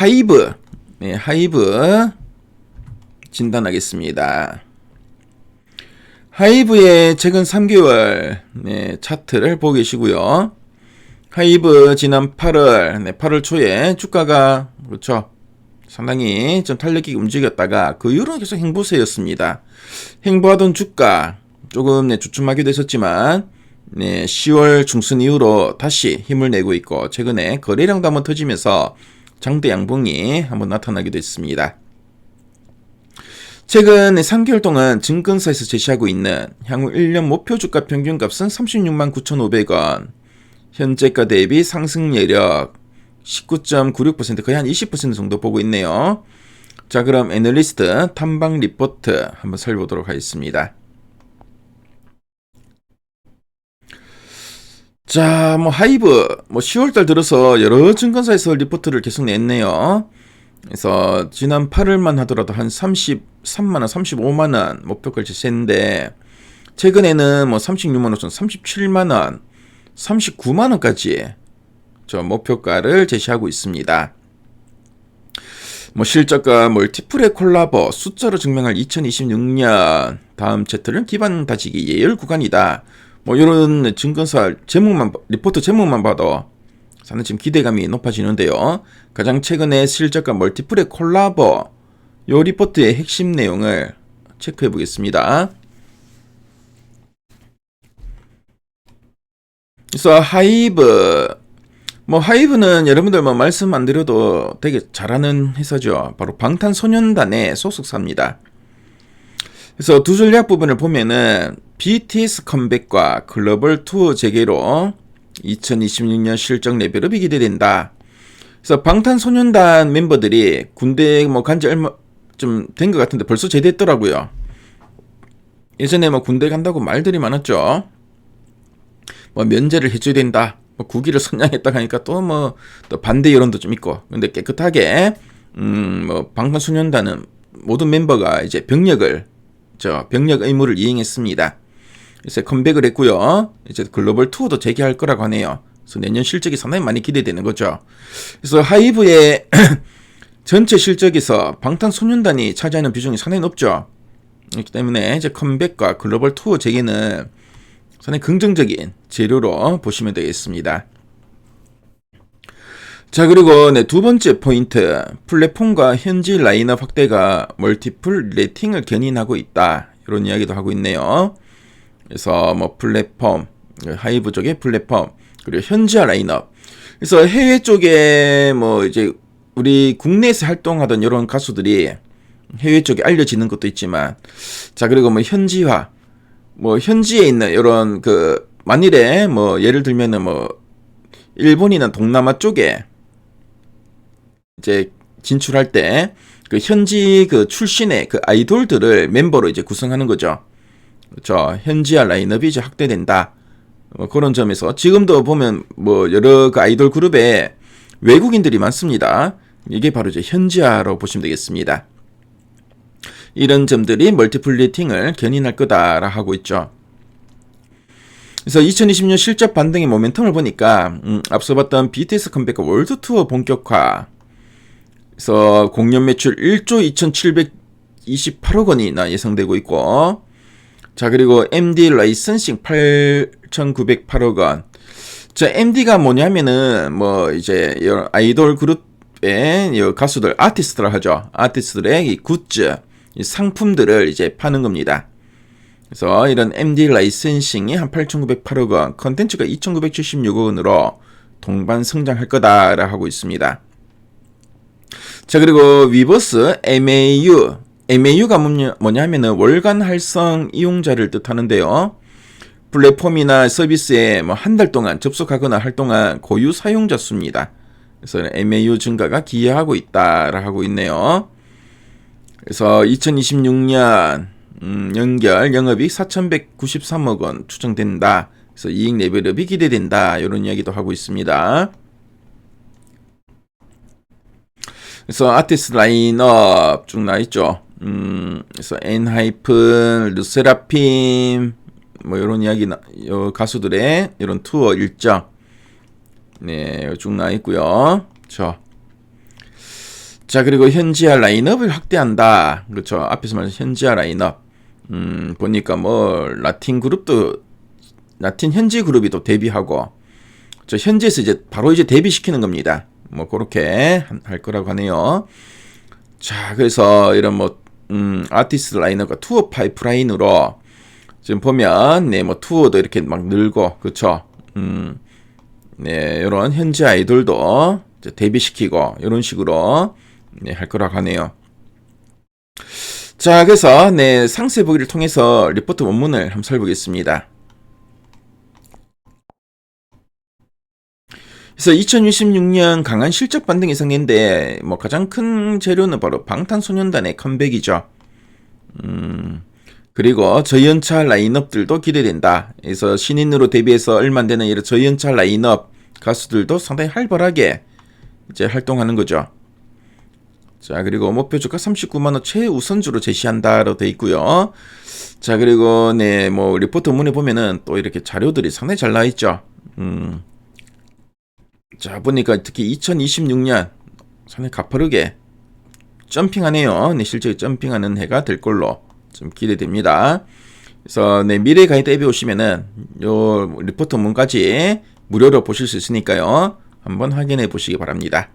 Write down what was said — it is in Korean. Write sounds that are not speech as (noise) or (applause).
하이브, 네, 하이브 진단하겠습니다. 하이브의 최근 3개월 네, 차트를 보고 계시고요. 하이브 지난 8월, 네, 8월 초에 주가가 그렇죠. 상당히 좀 탄력있게 움직였다가 그 이후로는 계속 행보세였습니다. 행보하던 주가 조금 네, 주춤하기도 했었지만 네, 10월 중순 이후로 다시 힘을 내고 있고 최근에 거래량도 한번 터지면서 장대 양봉이 한번 나타나기도 했습니다. 최근 3개월 동안 증권사에서 제시하고 있는 향후 1년 목표 주가 평균값은 36만 9,500원. 현재가 대비 상승 여력 19.96% 거의 한 20% 정도 보고 있네요. 자, 그럼 애널리스트 탐방 리포트 한번 살펴보도록 하겠습니다. 자, 뭐 하이브 뭐 10월달 들어서 여러 증권사에서 리포트를 계속 냈네요. 그래서 지난 8월만 하더라도 한 33만 원, 35만 원 목표가를 제시했는데 최근에는 뭐 36만 원, 37만 원, 39만 원까지 저 목표가를 제시하고 있습니다. 뭐 실적과 멀티플의 콜라보 숫자로 증명할 2026년 다음 챕터는 기반 다지기 예열 구간이다. 뭐 이런 증권사 제목만 리포트 제목만 봐도 저는 지금 기대감이 높아지는데요. 가장 최근에 실적과 멀티플의 콜라보 요 리포트의 핵심 내용을 체크해 보겠습니다. 그래서 하이브 뭐 하이브는 여러분들 뭐 말씀 안 드려도 되게 잘하는 회사죠. 바로 방탄소년단의 소속사입니다. 그래서 두 전략 부분을 보면은 BTS 컴백과 글로벌 투어 재개로 2026년 실적 레벨업이 기대된다. 그래서 방탄소년단 멤버들이 군대 뭐 간지 얼마 좀 된 것 같은데 벌써 제대했더라고요. 예전에 뭐 군대 간다고 말들이 많았죠. 뭐 면제를 해줘야 된다. 뭐 국위를 선양했다 하니까 또 뭐 또 반대 여론도 좀 있고. 근데 깨끗하게 음뭐 방탄소년단은 모든 멤버가 이제 병력을 저 병력 의무를 이행했습니다. 이제 컴백을 했고요. 이제 글로벌 투어도 재개할 거라고 하네요. 그래서 내년 실적이 상당히 많이 기대되는 거죠. 그래서 하이브의 (clears throat) 전체 실적에서 방탄소년단이 차지하는 비중이 상당히 높죠. 그렇기 때문에 이제 컴백과 글로벌 투어 재개는 상당히 긍정적인 재료로 보시면 되겠습니다. 자 그리고 네, 두 번째 포인트 플랫폼과 현지 라인업 확대가 멀티플 레팅을 견인하고 있다 이런 이야기도 하고 있네요. 그래서 뭐 플랫폼 하이브 쪽의 플랫폼 그리고 현지화 라인업 그래서 해외 쪽에 뭐 이제 우리 국내에서 활동하던 이런 가수들이 해외 쪽에 알려지는 것도 있지만 자 그리고 뭐 현지화 뭐 현지에 있는 이런 그 만일에 뭐 예를 들면은 뭐 일본이나 동남아 쪽에 이제 진출할 때 그 현지 그 출신의 그 아이돌들을 멤버로 이제 구성하는 거죠. 그렇죠. 현지화 라인업이 이제 확대된다. 뭐 그런 점에서 지금도 보면 뭐 여러 그 아이돌 그룹에 외국인들이 많습니다. 이게 바로 이제 현지화로 보시면 되겠습니다. 이런 점들이 멀티플리팅을 견인할 거다라 하고 있죠. 그래서 2020년 실적 반등의 모멘텀을 보니까 음, 앞서 봤던 BTS 컴백과 월드 투어 본격화 그래서 공연 매출 1조 2,728억 원이나 예상되고 있고 자 그리고 MD 라이선싱 8,908억 원. 자 MD가 뭐냐면은 뭐 이제 아이돌 그룹의 가수들 아티스트라 하죠. 아티스트들의 이 굿즈, 이 상품들을 이제 파는 겁니다. 그래서 이런 MD 라이센싱이 한 8,908억 원, 컨텐츠가 2,976억 원으로 동반 성장할 거다라 하고 있습니다. 자, 그리고 위버스 MAU. MAU가 뭐냐 하면은 월간 활성 이용자를 뜻하는데요. 플랫폼이나 서비스에 뭐 한 달 동안 접속하거나 활동한 고유 사용자 수입니다. 그래서 MAU 증가가 기여하고 있다라 하고 있네요. 그래서 2026년 음, 연결 영업이익 4,193억 원 추정된다. 그래서 이익 레벨업이 기대된다. 이런 이야기도 하고 있습니다. 그래서 아티스트 라인업 쭉 나있죠. 음, 그래서 엔하이픈, 르세라핌, 뭐 이런 이야기 나, 요 가수들의 이런 투어 일정 네, 쭉 나있고요. 저 자, 그리고 현지화 라인업을 확대한다. 그렇죠. 앞에서 말한 현지화 라인업. 음, 보니까 뭐 라틴 그룹도 라틴 현지 그룹이 또 데뷔하고 저 현지에서 이제 바로 이제 데뷔시키는 겁니다. 뭐 그렇게 한- 할 거라고 하네요. 자, 그래서 이런 뭐 음, 아티스트 라인업과 투어 파이프라인으로 지금 보면 네, 뭐 투어도 이렇게 막 늘고 그렇죠. 음. 네, 이런 현지 아이돌도 데뷔시키고 이런 식으로 네, 할 거라고 하네요. 자, 그래서 네, 상세 보기를 통해서 리포트 원문을 한번 살펴보겠습니다. 그래서 2026년 강한 실적 반등 예상인데 뭐 가장 큰 재료는 바로 방탄소년단의 컴백이죠. 음, 그리고 저연차 라인업들도 기대된다. 그래서 신인으로 데뷔해서 얼마 안 되는 이런 저연차 라인업 가수들도 상당히 활발하게 이제 활동하는 거죠. 자, 그리고 목표 주가 39만 원 최우선주로 제시한다로 돼 있고요. 자, 그리고 네, 뭐 리포트 문에 보면은 또 이렇게 자료들이 상당히 잘 나와 있죠. 음. 자, 보니까 특히 2026년 상당히 가파르게 점핑하네요. 네, 실제 점핑하는 해가 될 걸로 좀 기대됩니다. 그래서 네, 미래 가이드 앱에 오시면은 요 리포트 문까지 무료로 보실 수 있으니까요. 한번 확인해 보시기 바랍니다.